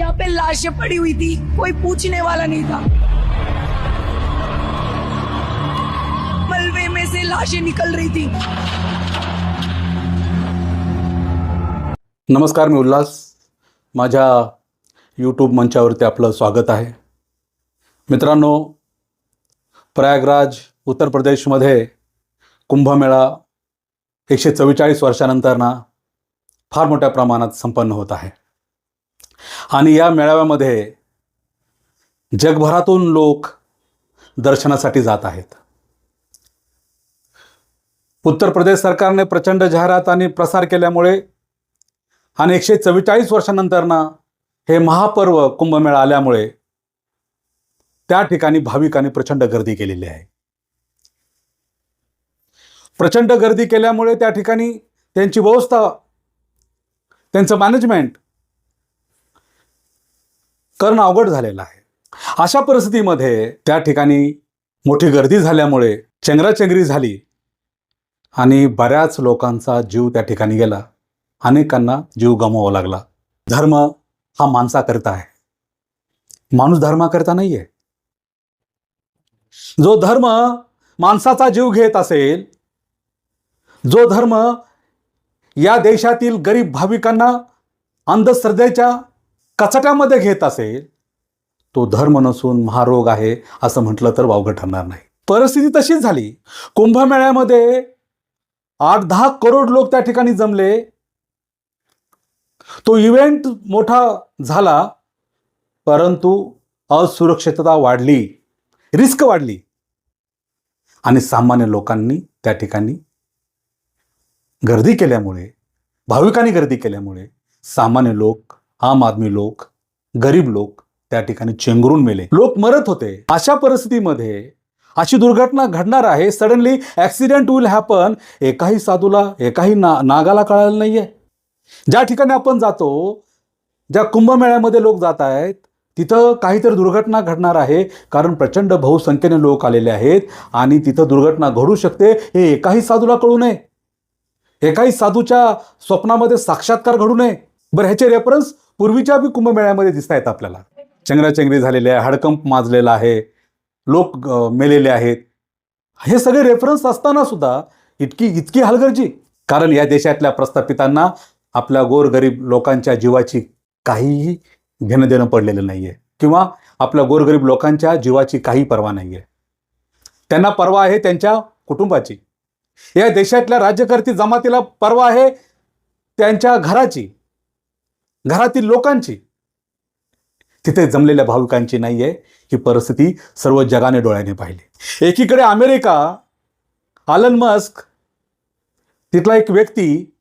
यहाँ पे लाशें पड़ी हुई थी। कोई पूछने वाला नहीं था। मलबे में से लाशें निकल रही थी। नमस्कार मी उल्हास। माझ्या यूट्यूब मंचावरती आपलं स्वागत आहे. मित्रांनो प्रयागराज उत्तर प्रदेशमध्ये कुंभमेळा एकशे चव्वेचाळीस वर्षानंतर ना फार मोठ्या प्रमाणात संपन्न होत आहे. आणि या मेळाव्यामध्ये जगभरातून लोक दर्शनासाठी जात आहेत. उत्तर प्रदेश सरकारने प्रचंड जाहिरात आणि प्रसार केल्यामुळे आणि एकशे चव्वेचाळीस वर्षानंतर ना हे महापर्व कुंभमेळा आल्यामुळे त्या ठिकाणी भाविकांनी प्रचंड गर्दी केलेली आहे. प्रचंड गर्दी केल्यामुळे त्या ठिकाणी त्यांची व्यवस्था त्यांचं मॅनेजमेंट करणं अवघड झालेलं आहे. अशा परिस्थितीमध्ये त्या ठिकाणी मोठी गर्दी झाल्यामुळे चेंगराचेंगरी झाली आणि बऱ्याच लोकांचा जीव त्या ठिकाणी गेला. अनेकांना जीव गमवावा लागला. धर्म हा माणसाकरता आहे. माणूस धर्माकरता नाही आहे जो धर्म माणसाचा जीव घेत असेल जो धर्म या देशातील गरीब भाविकांना अंधश्रद्धेच्या कचट्यामध्ये घेत असेल तो धर्म नसून महारोग आहे असं म्हटलं तर वावगं ठरणार नाही. परिस्थिती तशीच झाली. कुंभमेळ्यामध्ये आठ दहा करोड लोक त्या ठिकाणी जमले. तो इव्हेंट मोठा झाला परंतु असुरक्षितता वाढली रिस्क वाढली. आणि सामान्य लोकांनी त्या ठिकाणी गर्दी केल्यामुळे भाविकांनी गर्दी केल्यामुळे सामान्य लोक आम आदमी लोक गरीब लोक त्या ठिकाणी चेंगरून मेले. लोक मरत होते. अशा परिस्थितीमध्ये अशी दुर्घटना घडणार आहे. सडनली ॲक्सिडेंट विल हॅपन एकाही साधूला एकाही ना नागाला कळालं नाहीये. ज्या ठिकाणी आपण जातो ज्या कुंभमेळ्यामध्ये लोक जात आहेत तिथं काहीतरी दुर्घटना घडणार आहे. कारण प्रचंड बहुसंख्येने लोक आलेले आहेत आणि तिथं दुर्घटना घडू शकते. हे एकाही साधूला कळू नये. एकाही साधूच्या स्वप्नामध्ये साक्षात्कार घडू नये. बरं ह्याचे रेफरन्स पूर्वीच्या बी कुंभमेळ्यामध्ये दिसत आहेत आपल्याला. चेंगराचेंगरी झालेले आहे हडकंप माजलेला आहे लोक मेलेले आहेत. हे सगळे रेफरन्स असताना सुद्धा इतकी इतकी हलगर्जी. कारण या देशातल्या प्रस्थापितांना आपल्या गोरगरीब लोकांच्या जीवाची काहीही घेणं देणं पडलेलं नाही आहे किंवा आपल्या गोरगरीब लोकांच्या जीवाची काही पर्वा नाही आहे त्यांना पर्वा आहे त्यांच्या कुटुंबाची. या देशातल्या राज्यकर्ती जमातीला पर्वा आहे त्यांच्या घराची. घरातील लोकांची. तिथे जमलेल्या भाविकांची नाही आहे ही परिस्थिती सर्व जगाने डोळ्याने पाहिली. एकीकडे अमेरिका आलन मस्क तिथला एक व्यक्ती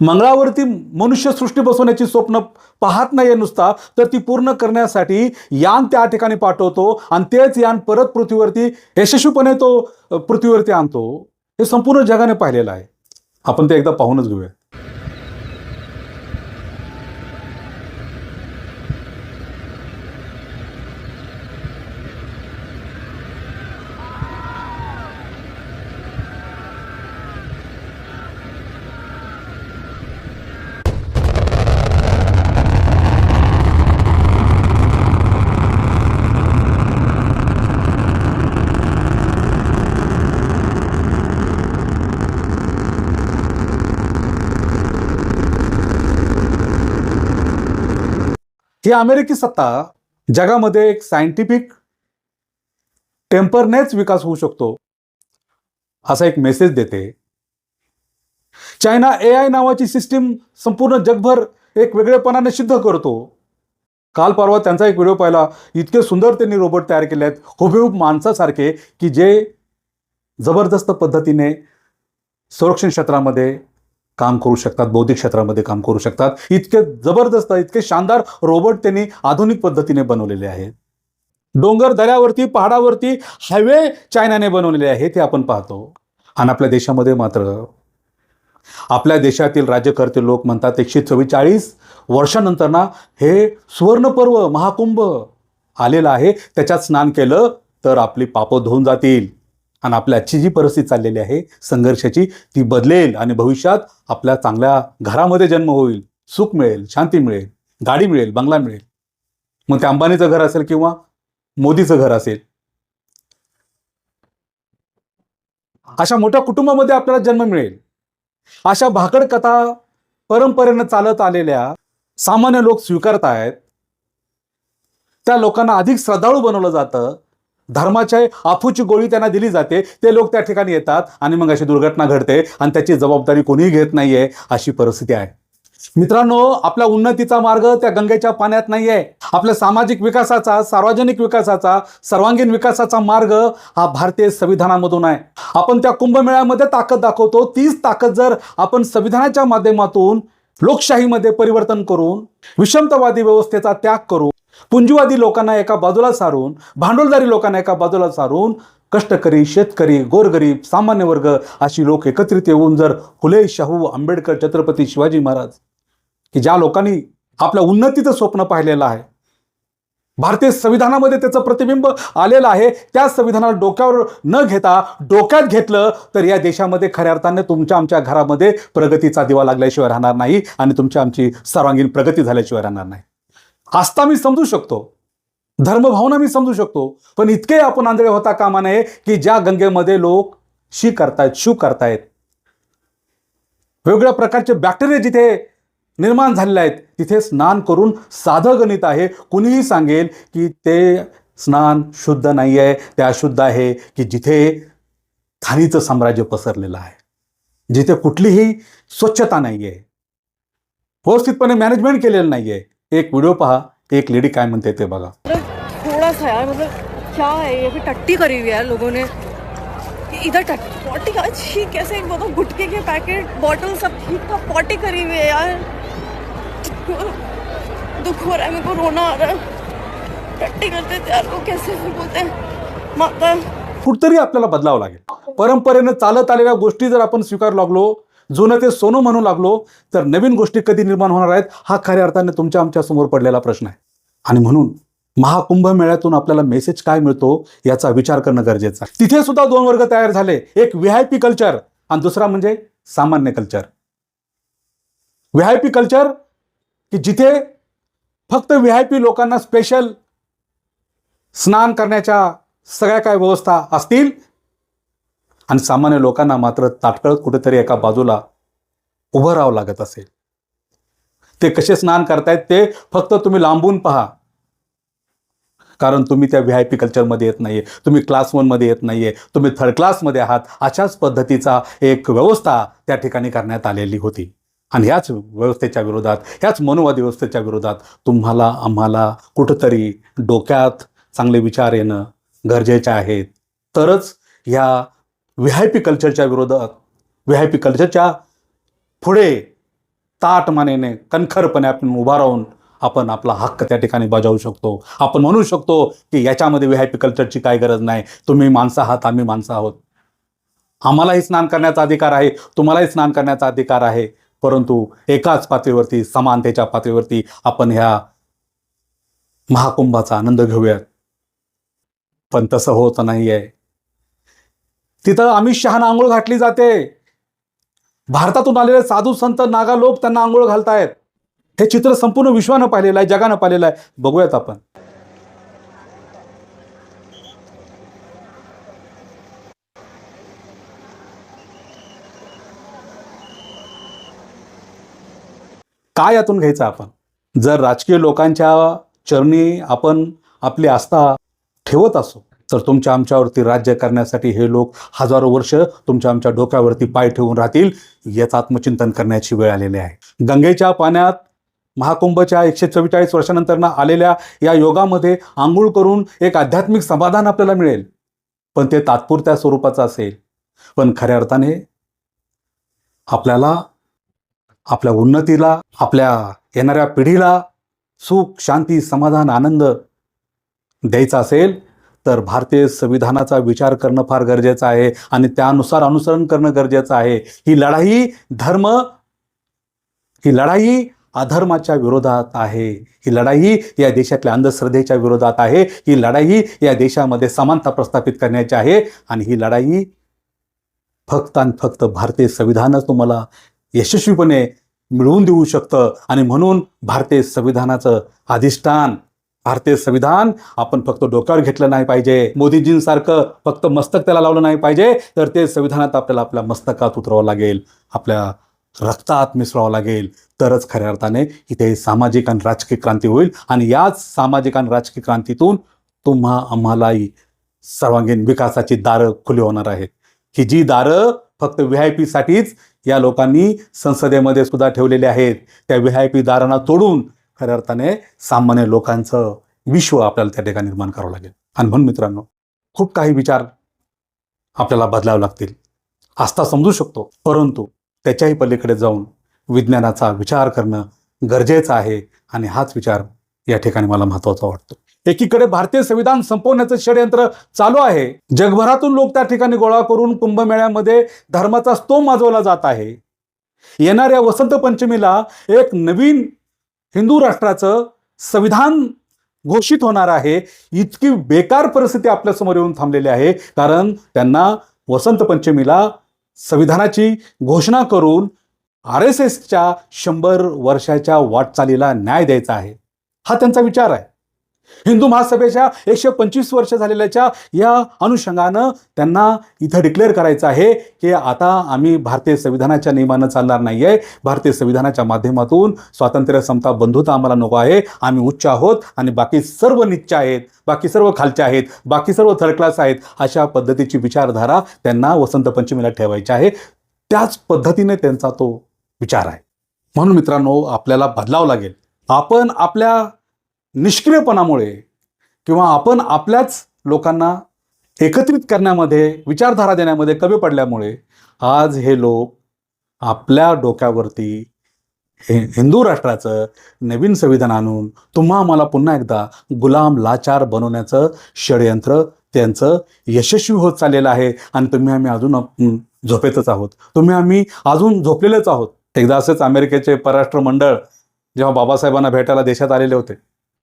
मंगळावरती मनुष्यसृष्टी बसवण्याची स्वप्न पाहत नाहीये नुसता तर ती पूर्ण करण्यासाठी यान त्या ठिकाणी पाठवतो आणि तेच यान परत पृथ्वीवरती यशस्वीपणे तो पृथ्वीवरती आणतो. हे संपूर्ण जगाने पाहिलेलं आहे. आपण ते एकदा पाहूनच घेऊया. ही अमेरिकी सत्ता जगामध्ये एक सायंटिफिक टेम्परनेच विकास होऊ शकतो असा एक मेसेज देते. चायना ए आय नावाची सिस्टीम संपूर्ण जगभर एक वेगळेपणाने सिद्ध करतो. काल परवा त्यांचा एक व्हिडिओ पाहिला इतके सुंदर त्यांनी रोबोट तयार केले आहेत. हुबेहूब माणसासारखे की जे जबरदस्त पद्धतीने संरक्षण क्षेत्रामध्ये काम करू शकतात बौद्धिक क्षेत्रामध्ये काम करू शकतात. इतके जबरदस्त इतके शानदार रोबोट त्यांनी आधुनिक पद्धतीने बनवलेले आहेत. डोंगर दऱ्यावरती पहाडावरती हायवे चायनाने बनवलेले आहे ते आपण पाहतो. आणि आपल्या देशामध्ये मात्र आपल्या देशातील राज्यकर्ते लोक म्हणतात एकशे चव्वेचाळीस वर्षानंतर ना हे सुवर्णपर्व महाकुंभ आलेलं आहे. त्याच्यात स्नान केलं तर आपली पापं धुवून जातील. आणि आपल्या आजची जी परिस्थिती चाललेली आहे संघर्षाची ती बदलेल आणि भविष्यात आपल्या चांगल्या घरामध्ये जन्म होईल सुख मिळेल शांती मिळेल गाडी मिळेल बंगला मिळेल. मग ते अंबानीचं घर असेल किंवा मोदीचं घर असेल. अशा मोठ्या कुटुंबामध्ये आपल्याला जन्म मिळेल. अशा भाकड कथा परंपरेनं चालत आलेल्या सामान्य लोक स्वीकारत आहेत त्या लोकांना अधिक श्रद्धाळू बनवलं जातं. धर्माच्या आफूची गोळी त्यांना दिली जाते ते लोक त्या ठिकाणी येतात आणि मग अशी दुर्घटना घडते आणि त्याची जबाबदारी कोणीही घेत नाहीये अशी परिस्थिती आहे. मित्रांनो आपल्या उन्नतीचा मार्ग त्या गंगेच्या पाण्यात नाहीये. आपल्या सामाजिक विकासाचा सार्वजनिक विकासाचा सर्वांगीण विकासाचा मार्ग हा भारतीय संविधानामधून आहे. आपण त्या कुंभमेळ्यामध्ये ताकद दाखवतो तीच ताकद जर आपण संविधानाच्या माध्यमातून लोकशाहीमध्ये परिवर्तन करून विषमतावादी व्यवस्थेचा त्याग करून पुंजीवादी लोकांना एका बाजूला सारून भांडवलदारी लोकांना एका बाजूला सारून कष्टकरी शेतकरी गोरगरीब सामान्य वर्ग अशी लोक एकत्रित येऊन जर फुले शाहू आंबेडकर छत्रपती शिवाजी महाराज की ज्या लोकांनी आपल्या उन्नतीचं स्वप्न पाहिलेलं आहे भारतीय संविधानामध्ये त्याचं प्रतिबिंब आलेलं आहे त्या संविधानाला डोक्यावर न घेता डोक्यात घेतलं तर या देशामध्ये खऱ्या अर्थाने तुमच्या आमच्या घरामध्ये प्रगतीचा दिवा लागल्याशिवाय राहणार नाही आणि तुमच्या आमची सर्वांगीण प्रगती झाल्याशिवाय राहणार नाही. आस्था मी समजू शकतो. धर्मभावना मी समजू शकतो. पण इतके आपण आंधळे होता कामा नये की ज्या गंगेमध्ये लोक शी करतायत शू करतायत. वेगवेगळ्या प्रकारचे बॅक्टेरिया जिथे निर्माण झालेले आहेत तिथे स्नान करून साधं गणित आहे. कुणीही सांगेल की ते स्नान शुद्ध नाही आहे ते अशुद्ध आहे की जिथे खाणीचं साम्राज्य पसरलेलं आहे. जिथे कुठलीही स्वच्छता नाही आहे व्यवस्थितपणे मॅनेजमेंट केलेलं नाही आहे एक व्हिडिओ पहा एक लेडी काय म्हणते ते बघा. थोड़ा सा यार मतलब क्या है ये? भी टट्टी करी हुई है लोगों ने। इधर टट्टी पॉटी का छी कैसे एक बताओ गुटके के पैकेट बॉटल सब ठीक था पॉटी करी हुई है यार। दुख हो रहा है मेरे को रोना आ रहा है। टट्टी करते थे यार लोग कैसे फिर बोलते हैं? माता कुठतरी आपल्याला बदलावं लागेल. परंपरेनं चालत आलेल्या गोष्टी जर आपण स्वीकार लागलो जुनं ते सोनं म्हणू लागलो तर नवीन गोष्टी कधी निर्माण होणार आहेत हा खऱ्या अर्थाने तुमच्या आमच्यासमोर पडलेला प्रश्न आहे. आणि म्हणून महाकुंभ मेळ्यातून आपल्याला मेसेज काय मिळतो याचा विचार करणं गरजेचं आहे. तिथे सुद्धा दोन वर्ग तयार झाले. एक व्ही आय पी कल्चर आणि दुसरा म्हणजे सामान्य culture V I P culture की जिथे फक्त व्ही आय पी लोकांना स्पेशल स्नान करण्याच्या सगळ्या काय व्यवस्था असतील आणि सामान्य लोकांना मात्र ताटकळत कुठेतरी एका बाजूला उभं राहावं लागत असेल. ते कसे स्नान करतायत ते फक्त तुम्ही लांबून पहा. कारण तुम्ही त्या व्ही आय पी कल्चरमध्ये येत नाहीये. तुम्ही क्लास वनमध्ये येत नाहीये. तुम्ही थर्ड क्लासमध्ये आहात. अशाच पद्धतीचा एक व्यवस्था त्या ठिकाणी करण्यात आलेली होती. आणि ह्याच व्यवस्थेच्या विरोधात ह्याच मनोवाद व्यवस्थेच्या विरोधात तुम्हाला आम्हाला कुठंतरी डोक्यात चांगले विचार येणं गरजेचे आहेत तरच ह्या व्ही आय पी कल्चरच्या विरोधात व्ही आय पी कल्चरच्या पुढे ताट मानेने कणखरपणे आपण उभा राहून आपण आपला हक्क त्या ठिकाणी बजावू शकतो. आपण म्हणू शकतो की याच्यामध्ये व्ही आय पी कल्चरची काय गरज नाही. तुम्ही माणसं आहात आम्ही माणसं आहोत. आम्हालाही स्नान करण्याचा अधिकार आहे तुम्हालाही स्नान करण्याचा अधिकार आहे. परंतु एकाच पातळीवरती समानतेच्या पातळीवरती आपण ह्या महाकुंभाचा आनंद घेऊयात. पण तसं होत नाहीये. तिथं अमित शहाना आंघोळ घातली जाते. भारतातून आलेले साधू संत नागा लोक त्यांना आंघोळ घालतायत. हे चित्र संपूर्ण विश्वानं पाहिलेलं आहे जगानं पाहिलेलं आहे. बघूयात आपण. काय यातून घ्यायचं आपण? जर राजकीय लोकांच्या चरणी आपण आपली आस्था ठेवत असो तर तुमच्या आमच्यावरती राज्य करण्यासाठी हे लोक हजारो वर्ष तुमच्या आमच्या डोक्यावरती पाय ठेवून राहतील याचं आत्मचिंतन करण्याची वेळ आलेली आहे. गंगेच्या पाण्यात महाकुंभच्या एकशे चव्वेचाळीस वर्षानंतर आलेल्या या योगामध्ये आंघोळ करून एक आध्यात्मिक समाधान आपल्याला मिळेल. पण ते तात्पुरत्या स्वरूपाचं असेल. पण खऱ्या अर्थाने आपल्याला आपल्या उन्नतीला आपल्या येणाऱ्या पिढीला सुख शांती समाधान आनंद द्यायचा असेल तर भारतीय संविधानाचा विचार करणं फार गरजेचं आहे आणि त्यानुसार अनुसरण करणं गरजेचं आहे. ही लढाई धर्म ही लढाई अधर्माच्या विरोधात आहे. ही लढाई या देशातल्या अंधश्रद्धेच्या विरोधात आहे. ही लढाई या देशामध्ये समानता प्रस्थापित करण्याची आहे आणि ही लढाई फक्त आणि फक्त भारतीय संविधानच तुम्हाला यशस्वीपणे मिळवून देऊ शकतं आणि म्हणून भारतीय संविधानाचं अधिष्ठान भारतीय संविधान आपण फक्त डोक्यावर घेतलं नाही पाहिजे. मोदीजींसारखं फक्त मस्तक त्याला लावलं नाही पाहिजे तर ते संविधानात आपल्याला आपल्या मस्तकात उतरावं लागेल आपल्या रक्तात मिसळावं लागेल. तरच खऱ्या अर्थाने इथे सामाजिक आणि राजकीय क्रांती होईल आणि याच सामाजिक आणि राजकीय क्रांतीतून तुम्हा आम्हालाही सर्वांगीण विकासाची दारं खुली होणार आहेत. ही जी दारं फक्त व्ही आय पीसाठीच या लोकांनी संसदेमध्ये सुद्धा ठेवलेले आहेत. त्या व्ही आय पी दारांना तोडून खऱ्या अर्थाने सामान्य लोकांचं विश्व आपल्याला त्या ठिकाणी निर्माण करावं लागेल. आणि म्हणून मित्रांनो खूप काही विचार आपल्याला बदलावे लागतील. आस्था समजू शकतो परंतु त्याच्याही पलीकडे जाऊन विज्ञानाचा विचार करणं गरजेचं आहे आणि हाच विचार या ठिकाणी मला महत्त्वाचा वाटतो. एकीकडे भारतीय संविधान संपवण्याचं षडयंत्र चालू आहे. जगभरातून लोक त्या ठिकाणी गोळा करून कुंभमेळ्यामध्ये धर्माचा स्तोम माजवला जात आहे. येणाऱ्या वसंत पंचमीला एक नवीन हिंदू राष्ट्राचं संविधान घोषित होणार आहे. इतकी बेकार परिस्थिती आपल्यासमोर येऊन थांबलेली आहे. कारण त्यांना वसंत पंचमीला संविधानाची घोषणा करून आर एस एसच्या शंभर वर्षाच्या वाटचालीला न्याय द्यायचा आहे. हा त्यांचा विचार आहे. हिंदू महासभेच्या एकशे पंचवीस वर्ष झालेल्याच्या या अनुषंगानं त्यांना इथं डिक्लेअर करायचं आहे की आता आम्ही भारतीय संविधानाच्या नियमानं चालणार नाही आहे भारतीय संविधानाच्या माध्यमातून स्वातंत्र्य समता बंधुता आम्हाला नको आहे. आम्ही उच्च आहोत आणि बाकी सर्व निच्च आहेत बाकी सर्व खालच्या आहेत बाकी सर्व थर्ड क्लास आहेत अशा पद्धतीची विचारधारा त्यांना वसंत पंचमीला ठेवायची आहे. त्याच पद्धतीने त्यांचा तो विचार आहे. म्हणून मित्रांनो आपल्याला बदलावं लागेल. आपण आपल्या निष्क्रियपणामुळे किंवा आपण आपल्याच लोकांना एकत्रित करण्यामध्ये विचारधारा देण्यामध्ये कमी पडल्यामुळे आज हे लोक आपल्या डोक्यावरती हिंदू राष्ट्राचं नवीन संविधान आणून तुम्हा आम्हाला पुन्हा एकदा गुलाम लाचार बनवण्याचं षडयंत्र त्यांचं यशस्वी होत चाललेलं आहे आणि तुम्ही आम्ही अजून झोपेतच आहोत. तुम्ही आम्ही अजून झोपलेलेच आहोत. एकदा असंच अमेरिकेचे परराष्ट्र मंडळ जेव्हा बाबासाहेबांना भेटायला देशात आलेले होते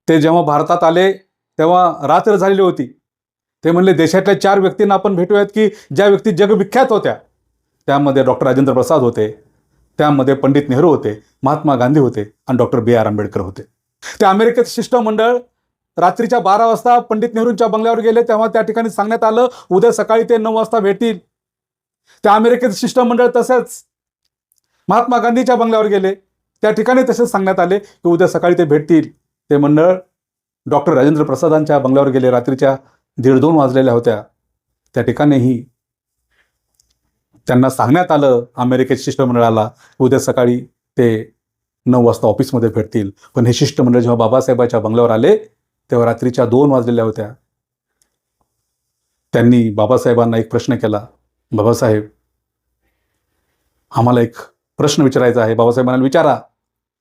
ते जेव्हा भारतात आले तेव्हा रात्र झालेली होती. ते म्हणले देशातल्या चार व्यक्तींना आपण भेटूयात की ज्या व्यक्ती जगविख्यात होत्या. त्यामध्ये डॉक्टर राजेंद्र प्रसाद होते. त्यामध्ये पंडित नेहरू होते महात्मा गांधी होते आणि डॉक्टर बी आर आंबेडकर होते. ते अमेरिकेत शिष्टमंडळ रात्रीच्या बारा वाजता पंडित नेहरूंच्या बंगल्यावर गेले तेव्हा त्या ठिकाणी सांगण्यात आलं उद्या सकाळी ते नऊ वाजता भेटतील. त्या अमेरिकेत शिष्टमंडळ तसेच महात्मा गांधीच्या बंगल्यावर गेले. त्या ठिकाणी तसेच सांगण्यात आले की उद्या सकाळी ते भेटतील. ते मंडळ डॉक्टर राजेंद्र प्रसादांच्या बंगल्यावर गेले. रात्रीच्या दीड दोन वाजलेल्या होत्या. त्या ठिकाणीही त्यांना सांगण्यात आलं अमेरिकेत शिष्टमंडळाला उद्या सकाळी ते नऊ वाजता ऑफिसमध्ये भेटतील. पण हे शिष्टमंडळ जेव्हा बाबासाहेबाच्या बंगल्यावर आले तेव्हा रात्रीच्या दोन वाजलेल्या होत्या. त्यांनी बाबासाहेबांना एक प्रश्न केला. बाबासाहेब आम्हाला एक प्रश्न विचारायचा आहे. बाबासाहेबांना विचारा.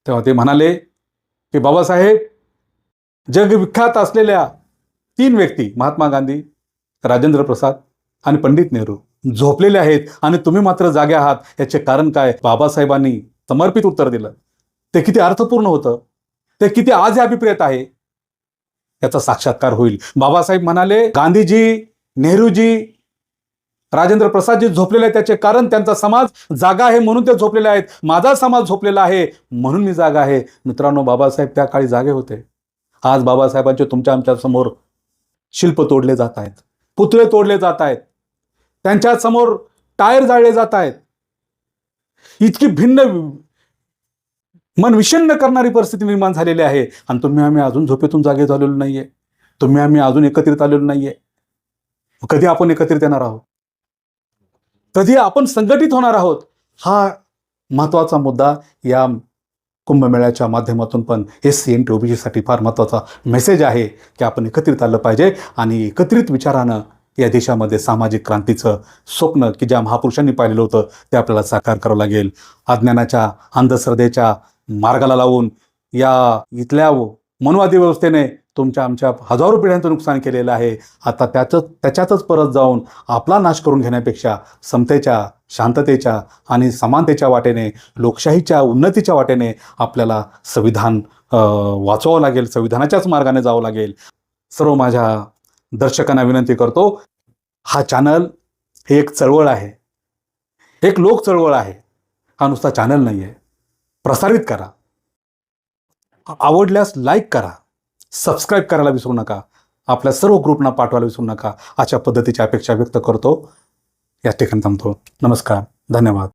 तेव्हा ते म्हणाले की बाबासाहेब जगविख्यात असलेल्या तीन व्यक्ती महात्मा गांधी राजेंद्र प्रसाद आणि पंडित नेहरू झोपलेले आहेत आणि तुम्ही मात्र जागे आहात. याचे कारण काय? बाबासाहेबांनी समर्पित उत्तर दिलं. ते किती अर्थपूर्ण होतं. ते किती आज अभिप्रेत आहे. याचा साक्षात्कार होईल. बाबासाहेब म्हणाले गांधीजी नेहरूजी राजेंद्र प्रसादजी झोपलेले आहेत. त्याचे कारण त्यांचा समाज जागा आहे म्हणून ते झोपलेले आहेत. माझा समाज झोपलेला आहे म्हणून मी जागा आहे. मित्रांनो बाबासाहेब त्या काळी जागे होते. आज बाबासाहेबांचे तुमच्या आमच्यासमोर शिल्प तोडले जात आहेत पुतळे तोडले जात आहेत त्यांच्यासमोर टायर जाळले जात आहेत. इतकी भिन्न मन विषण्ण करणारी परिस्थिती निर्माण झालेली आहे. आणि तुम्ही आम्ही अजून झोपेतून जागे झालेलो नाहीये. तुम्ही आम्ही अजून एकत्रित आलेलो नाहीये. कधी आपण एकत्रित येणार आहोत? कधी आपण संघटित होणार आहोत? हा महत्त्वाचा मुद्दा या कुंभमेळ्याच्या माध्यमातून पण एस सी एन टी ओबीसीसाठी फार महत्त्वाचा मेसेज आहे की आपण एकत्रित आलं पाहिजे आणि एकत्रित विचारानं या देशामध्ये सामाजिक क्रांतीचं स्वप्न की ज्या महापुरुषांनी पाहिलेलं होतं ते आपल्याला साकार करावं लागेल. अज्ञानाच्या अंधश्रद्धेच्या मार्गाला लावून या इथल्या मनवादी व्यवस्थेने तुमच्या आमच्या हजारो पिढ्यांचं नुकसान केलेलं आहे. आता त्याचं त्याच्यातच परत जाऊन आपला नाश करून घेण्यापेक्षा समतेच्या शांततेच्या आणि समानतेच्या वाटेने लोकशाहीच्या उन्नतीच्या वाटेने आपल्याला संविधान वाचवावं लागेल संविधानाच्याच मार्गाने जावं लागेल. सर्व माझ्या दर्शकांना विनंती करतो हा चॅनल हे एक चळवळ आहे. एक लोक चळवळ आहे. हा नुसता चॅनल नाही आहे प्रसारित करा. आवडल्यास लाईक करा. सबस्क्राईब करायला विसरू नका. आपल्या सर्व ग्रुपना पाठवायला विसरू नका. अशा पद्धतीची अपेक्षा व्यक्त करतो. या ठिकाणी थांबतो. नमस्कार. धन्यवाद.